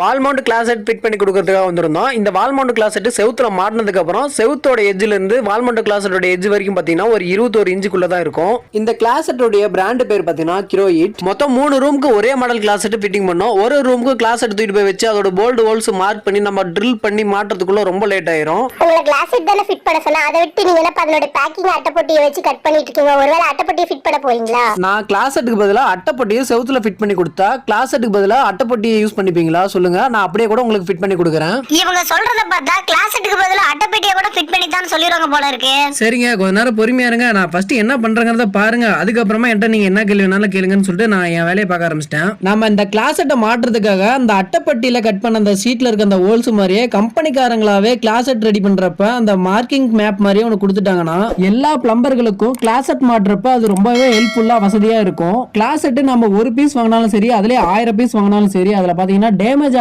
வால் mount closet fit பண்ணி கொடுக்கறதுக்காக வந்திருந்தோம். இந்த வால் மவுண்ட் கிளாசெட் செவுத்துல மாட்டினதுக்கு அப்புறம் செவுத்தோட எட்ஜ்ல இருந்து வால் மவுண்ட் கிளாசெட்டோட எட்ஜ் வரைக்கும் பாத்தீங்கன்னா ஒரு இருபத்தோரு இன்ச்சுக்குள்ள தான் இருக்கும். இந்த கிளாசெட்டோடைய பிராண்ட் பேர் பாத்தீங்கன்னா கிரோயிட் மொத்தம் மூணு ரூமுக்கு ஒரே மாடல் கிளாசெட் ஃபிட்டிங் பண்ணோம். ஒரு ரூமுக்கு கிளாசெட் தூக்கிட்டு போய் வச்சு அதோட போல்டு ஹோல்ஸ் மார்க் பண்ணி நம்ம ட்ரில் பண்ணி மாட்டுறதுக்குள்ள ரொம்ப லேட் ஆயிரும். உங்களை கிளாஸ் தானே ஃபிட் பண்ண சொன்னா அதை விட்டு நீங்க என்ன அதனோட பேக்கிங் அட்டைப்பொட்டியை வச்சு கட் பண்ணிட்டு இருக்கீங்க ஒருவேளை அட்டைப்பொட்டியை ஃபிட் பண்ண போறீங்களா? நான் கிளாசெட்டுக்கு பதிலாக அட்டைப்பட்டியை செவுத்துல ஃபிட் பண்ணி கொடுத்தா கிளாசெட்டுக்கு பதிலாக அட்டைப்பட்டியை யூஸ் பண்ணிப்பீங்களா? சொல்லுங்க. நான் அப்படியே கூட உங்களுக்கு ஃபிட் பண்ணி கொடுக்குறேன். இவங்க சொல்றத பார்த்தா கிளாஸெட்டுக்கு பதிலா அட்டைப்பெட்டியை கூட ஃபிட் பண்ணி தான் சொல்லிடுவாங்க போல இருக்கு. சரிங்க கொஞ்ச நேரம் பொறுமையா இருங்க. நான் ஃபர்ஸ்ட் என்ன பண்றேங்கிறத பாருங்க. அதுக்கப்புறமா என்கிட்ட நீங்க என்ன கேள்வி வேணாலும் கேளுங்கன்னு சொல்லிட்டு நான் என் வேலையை பார்க்க ஆரம்பிச்சிட்டேன். நம்ம இந்த கிளாசெட்டை மாட்டுறதுக்காக அந்த அட்டைப்பட்டியில கட் பண்ண அந்த சீட்ல இருக்க அந்த ஹோல்ஸ் மாதிரியே கம்பெனிக்காரங்களாவே கிளாசெட் ரெடி பண்றப்ப அந்த மார்க்கிங் மேப் மாதிரியே ஒன்று கொடுத்துட்டாங்கன்னா எல்லா பிளம்பர்களுக்கும் கிளாசெட் மாட்டுறப்ப அது ரொம்பவே ஹெல்ப்ஃபுல்லா வசதியா இருக்கும். கிளாசெட் நம்ம ஒரு பீஸ் வாங்கினாலும் சரி அதுலயே ஆயிரம் பீஸ் வாங்கினாலும் சரி அதுல பாத்தீங்கன்னா டேமேஜ்